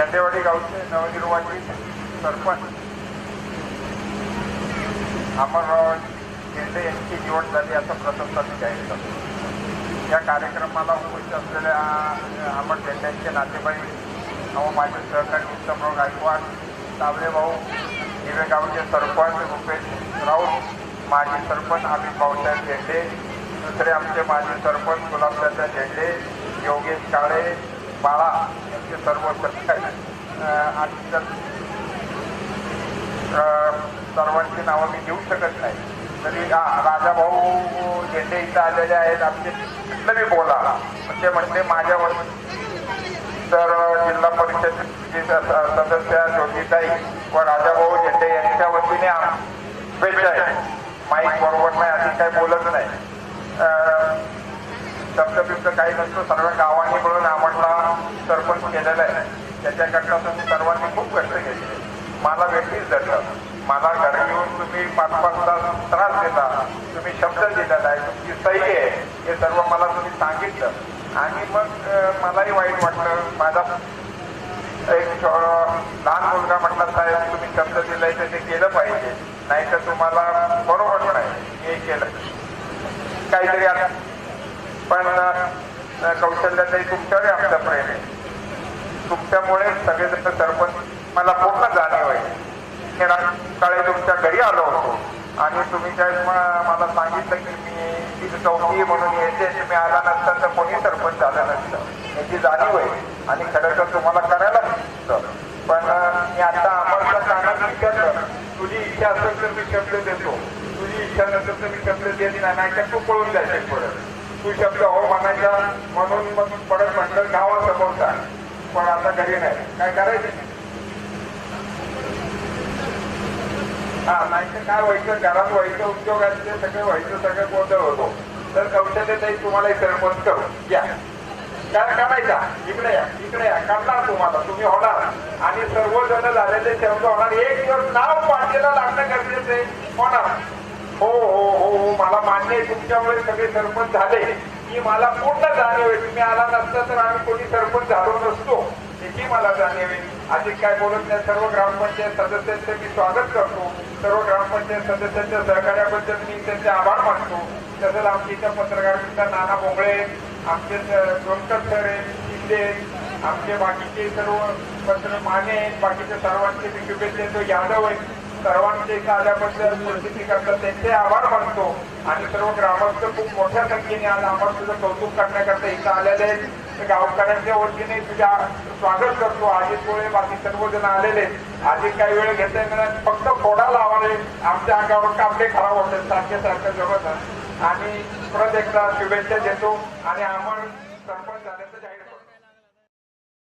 चंदेवाडी गावचे नवनिर्वाचित सरपंच अमरराव शेंडे यांची निवड झाली असं प्रथमसाठी जाहीर करतो या कार्यक्रमाला उपस्थित असलेल्या अमर शेंड्यांचे नातेबाई अव माझे सहकारी उत्तमराव गायकवाड दिवे गावचे सरपंच रुपेश राऊत माजी सरपंच अमित भाऊसाहेब झेंडे दुसरे आमचे माजी सरपंच गुलाबदादा झेंडे योगेश काळे बाळा यांचे सर्व सरकार आणि तर सर्वांची नावं मी देऊ शकत नाही. तरी आ- राजाभाऊ झेंडे इथं आलेले आहेत आमचे कुठलं मी बोला म्हणजे म्हणजे माझ्यावर तर जिल्हा परिषदेचे सदस्य ज्योतिताई व राजाभाऊ झेंडे यांच्या वतीने आम- शुभेच्छा आहे माईक बरोबर नाही आधी काही बोलत नाही. अ, शब्द बिब्द काही नसतो सर्व गावांनी मिळून आम्हाला सरपंच केलेलं आहे. त्याच्याकरता तुम्ही सर्वांनी खूप कष्ट घेतले. मला वेगळीच धरलं मला घरी येऊन तुम्ही पाच पाच तास त्रास देता. तुम्ही शब्द दिलेला आहे तुमची सही आहे. हे सर्व मला तुम्ही सांगितलं. आणि मग मलाही वाईट वाटलं. माझा एक लहान मुलगा म्हटला साहेब तुम्ही शब्द दिलाय तर ते केलं पाहिजे. नाहीतर तुम्हाला बरोबर नाही हे केलं. काहीतरी आता. पण कौशल्यातही तुमच्यावर आमचं प्रेम आहे. तुमच्यामुळे सगळेजण सरपंच मला पूर्ण जाणीव आहे. मी काळे तुमच्या घरी आलो होतो. आणि तुम्ही काय मला सांगितलं की मी तिथे चौकी म्हणून येते. तुम्ही आला नसता तर कोणी सरपंच झालं नसतं. याची जाणीव आहे. आणि खरं तर तुम्हाला करायला पण मी आता आम्हाला सांगायचं विचारलं तुझी इच्छा असेल तर मी शब्द देतो. तुझी इच्छा नसेल तर मी शब्द देत नाही नाही तर तू पळून जायचे परत. तू शब्द हो म्हणायचा म्हणून मग परत म्हटलं गावासमोर जा. पण आता घरी नाही. काय करायचं? हा नाही तर काय व्हायचं? घरात व्हायचं उद्योगाचे सगळे व्हायचं सगळं गोंधळ होतो. तर कौशल्य ताई तुम्हाला सरपंच करू. या. काय करायचा? इकडे या इकडे या. करणार तुम्हाला. तुम्ही होणार. आणि सर्वजण झालेले शब्द होणार. एक दिवस नाव पाठीला लागणं गरजेचं आहे. होणार. हो हो हो हो. मला मान्य आहे. तुमच्यामुळे सगळे सरपंच झाले. की मला पूर्ण जाणीव आहे. तुम्ही आला नसता तर आम्ही कोणी सरपंच झालो नसतो. याची मला जाणीव आहे? अधिक काय बोलत नाही सर्व ग्रामपंचायत सदस्यांचं मी स्वागत करतो. सर्व ग्रामपंचायत सदस्यांच्या सहकार्याबद्दल मी त्यांचे आभार मानतो. तसंच आमच्या इथं पत्रकार मित्र नाना भोंगळे आमचे डोंकर सर आहेत शिंदे आहेत, आमचे बाकीचे सर्व पत्र माने आहेत. बाकीचे सर्वांचे मी यादव आहेत. सर्वांचे इथं आल्याबद्दल करतात त्यांचे आभार मानतो. आणि सर्व ग्रामस्थ खूप मोठ्या संख्येने आज आम्हाला तुझं कौतुक करण्याकरता इथं आलेले आहेत. गावकऱ्यांच्या वतीने तुझ्या स्वागत करतो. आजी पोळे बाकी सर्वजण आलेले आहेत. आधी काही वेळ घेता येणार फक्त फोडा लावाले आमच्या अंगावर कापडे खराब होते सारखे सारखं जवळ आणि परत एकदा शुभेच्छा देतो. आणि आम्हाला सरपंच झाल्याचं जाहीर